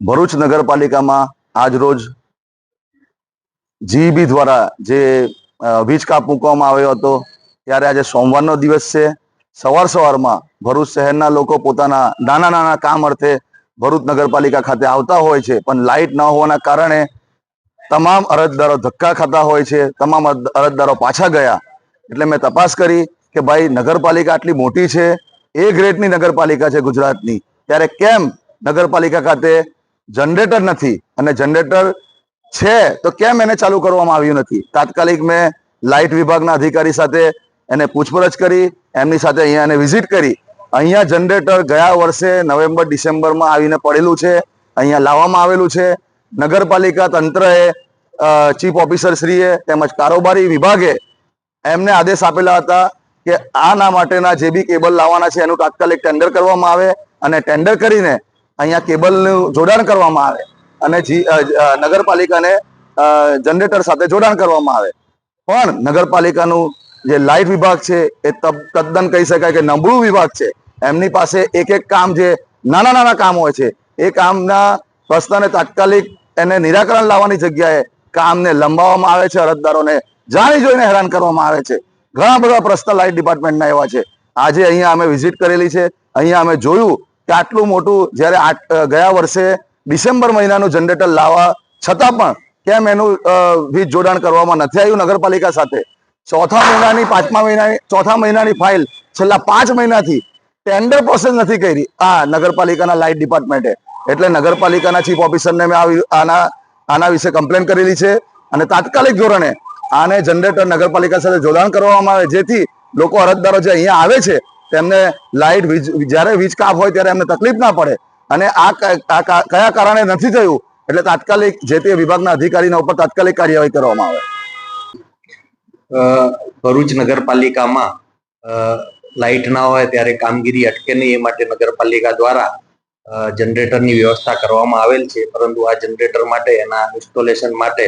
ભરૂચ નગરપાલિકામાં આજ રોજ જીઈબી દ્વારા જે વીજ કાપ મૂકવામાં આવ્યો હતો, ત્યારે આજે સોમવારનો દિવસ છે. સવાર સવારમાં ભરૂચ શહેરના લોકો પોતાના નાના નાના કામ અર્થે ભરૂચ નગરપાલિકા ખાતે આવતા હોય છે, પણ લાઇટ ન હોવાના કારણે તમામ અરજદારો ધક્કા ખાતા હોય છે, તમામ અરજદારો પાછા ગયા. એટલે મેં તપાસ કરી કે ભાઈ, નગરપાલિકા આટલી મોટી છે? એ ગ્રેડની નગરપાલિકા છે ગુજરાતની. ત્યારે કેમ નગરપાલિકા ખાતે જનરેટર નથી. અને જનરેટર છે, તો કેમ એને ચાલુ કરવામાં આવ્યું નથી? તાત્કાલિક મેં લાઇટ વિભાગના અધિકારી સાથે એને પૂછપરછ કરી, એમની સાથે અહીંયા એને વિઝિટ કરી. અહીંયા જનરેટર ગયા વર્ષે નવેમ્બર, ડિસેમ્બરમાં આવીને પડેલું છે, અહીંયા લાવવામાં આવેલું છે. નગરપાલિકા તંત્રએ ચીફ ઓફિસર શ્રીએ તેમજ કારોબારી વિભાગે એમને આદેશ આપેલા હતા કે આના માટેના જે બી કેબલ લાવવાના છે, એનું તાત્કાલિક ટેન્ડર કરવામાં આવે અને ટેન્ડર કરીને અહીંયા કેબલનું જોડાણ કરવામાં આવે અને નગરપાલિકાને જનરેટર સાથે જોડાણ કરવામાં આવે. પણ નગરપાલિકાનું જે લાઇટ વિભાગ છે એ તદ્દન કહી શકાય કે નબળું વિભાગ છે. એમની પાસે એક એક કામ જે નાના નાના કામ હોય છે, એ કામના પ્રશ્નને તાત્કાલિક એને નિરાકરણ લાવવાની જગ્યાએ કામને લંબાવવામાં આવે છે, અરજદારોને જાણી જોઈને હેરાન કરવામાં આવે છે. ઘણા બધા પ્રશ્ન લાઇટ ડિપાર્ટમેન્ટના એવા છે. આજે અહીંયા અમે વિઝિટ કરેલી છે. અહીંયા અમે જોયું કે આટલું મોટું જ્યારે ગયા વર્ષે ડિસેમ્બર મહિનાનું જનરેટર લાવવા છતાં પણ કેમ એનું વીજ જોડાણ કરવામાં નથી આવ્યું નગરપાલિકા સાથે? ચોથા મહિનાની, પાંચમા મહિનાની, ચોથા મહિનાની ફાઇલ છેલ્લા પાંચ મહિનાથી ટેન્ડર પ્રોસેસ નથી કરી. આ નગરપાલિકાના લાઇટ ડિપાર્ટમેન્ટે. એટલે નગરપાલિકાના ચીફ ઓફિસરને મેં આવી, આના આના વિશે કમ્પ્લેન કરેલી છે અને તાત્કાલિક ધોરણે આને જનરેટર નગરપાલિકા સાથે જોડાણ કરવામાં આવે, જેથી લોકો અરજદારો જે અહીંયા આવે છે તેમને લાઇટ જ્યારે વીજ કાપ હોય ત્યારે એમને તકલીફ ના પડે. અને આ કયા કારણે નથી થયું? એટલે તાત્કાલિક જે તે વિભાગના અધિકારીના ઉપર તાત્કાલિક કાર્યવાહી કરવામાં આવે. ભરૂચ નગરપાલિકામાં લાઇટ ના હોય ત્યારે કામગીરી અટકે નહીં, એ માટે નગરપાલિકા દ્વારા જનરેટરની વ્યવસ્થા કરવામાં આવેલ છે. પરંતુ આ જનરેટર માટે, એના ઇન્સ્ટોલેશન માટે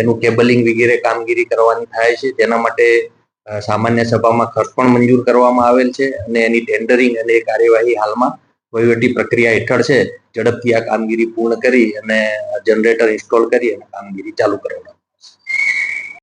એનું કેબલિંગ વગેરે કામગીરી કરવાની થાય છે. તેના માટે સામાન્ય સભામાં ખર્ચ પણ મંજૂર કરવામાં આવેલ છે અને એની ટેન્ડરિંગ અને કાર્યવાહી હાલમાં વહીવટી પ્રક્રિયા હેઠળ છે. ઝડપથી આ કામગીરી પૂર્ણ કરી અને જનરેટર ઇન્સ્ટોલ કરી અને કામગીરી ચાલુ કરવાનું